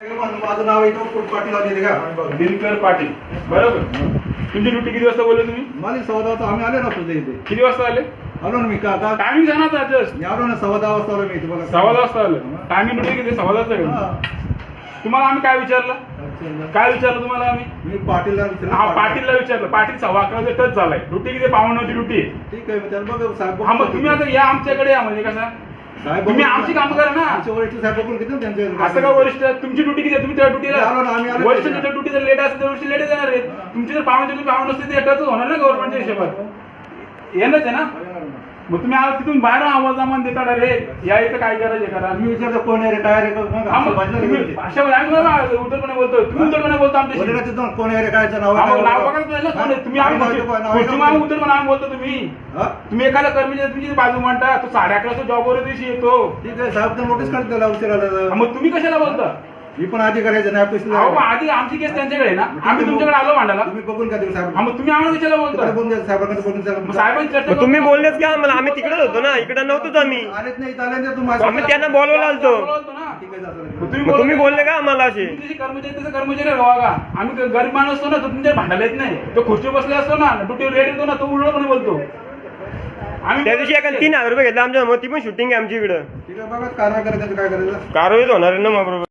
माझं नाव फूट पाटील आलेले का दिनकर पाटील. बरोबर? तुमची ड्युटी किती वाजता बोलले तुम्ही? माझी सव्वा दहा आम्ही आले ना तुझ्या इथे. किती वाजता आले? आलो ना मी का टायमिंग सांगा ना जस्ट मी आलो ना सव्वा दहा वाजता आलो मी तुम्हाला सव्वा दहा वाजता आलं. टायमिंग ड्युटी किती? सव्वा दहा. तुम्हाला आम्ही काय विचारलं? काय विचारलं तुम्हाला आम्ही? मी पाटीलला विचारलं, हा पाटीलला विचारलं. पाटील सव्वा अकरा टच झालाय. ड्युटी किती? पावणाची ड्युटी. ठीक आहे हा मग तुम्ही आता या आमच्याकडे या म्हणजे कसं? साहेब तुम्ही आमची कामं करा ना. आमचे वरिष्ठ साहेब बघून घेतो ना त्यांच्या असं का वरिष्ठ तुमची ड्युटी किती आहे? तुम्ही त्या ड्युटीला आलो ना, आम्ही आलो वरिष्ठ त्याच्या. ड्युटी जर लेट असेल तर वरिष्ठ लेट येणार आहे तुमची जर पावणे तुम्ही पावणे नसते ते एटाच होणार ना गव्हर्नमेंटच्या हिशोबात येणंच आहे ना मग तुम्ही आज तिथून बाहेर आवाज आम्हाला देता रे? या इथं काय करायचे करा? मी विचारतो कोण आहे रे? काय रे? हा, मग तुम्ही. भाषा बोलतोय तुम्ही उद्धरपणे बोलतो आमच्याशी. वडिलाचं दोन कोण आहे रे? कायचं नाव हा, आहे मग काय? नाव बघा तुम्ही ना, कोण आहे? तुम्ही नाव आम्ही. मागून उद्धरपणे आम्ही बोलतो तुम्ही? तुम्ही एखादा कर्मचारी तुमची बाजू मांडता तो साडे अकरा जॉबवर दिवशी येतो. ठीक आहे साहेब तर नोटीस काढते त्याला उशिरा हा, आलं. मग तुम्ही कशाला बोलता? मी पण आधी करायचं नाही ऑफिसला अहो मग आधी आमची केस त्यांच्याकडे आहे ना? आम्ही तुमच्याकडे आलो मांडायला तुम्ही बघून का देऊ साहेब मग तुम्ही आम्हाला कशाला बोलता? तिकडे बोलून द्या, साहेबांकडे बोलून द्या. मग साहेबांची चर्चा मग तुम्ही. बोललेच का आम्हाला. आम्ही तिकडेच होतो ना. इकडे नव्हतोच आम्ही. आलेच नाही इथं आले नाही तुम्ही आम्ही त्यांना बोलवलं आलतो. बोलवतो ना. ठीक आहे चालेल. मग तुम्ही मग तुम्ही बोलता बोलले का आम्हाला असे? तुम्ही जसे कर्मचारी तसे कर्मचारी राहा का आम्ही ग- गरीब माणूस असतो ना तो तुमच्या भांडायला येत नाही. तो खुर्ची बसले असतो ना ड्युटीवर रेट येतो ना तो उलटपणे बोलतो. आम्ही त्या दिवशी एका तीन हजार रुपये घेतला आमच्या मग ती पण शूटिंग आहे आमची इकडं. ठीक आहे बघा कारवाई करायचं काय करायचं? कारवाईच होणार आहे ना मग बरोबर.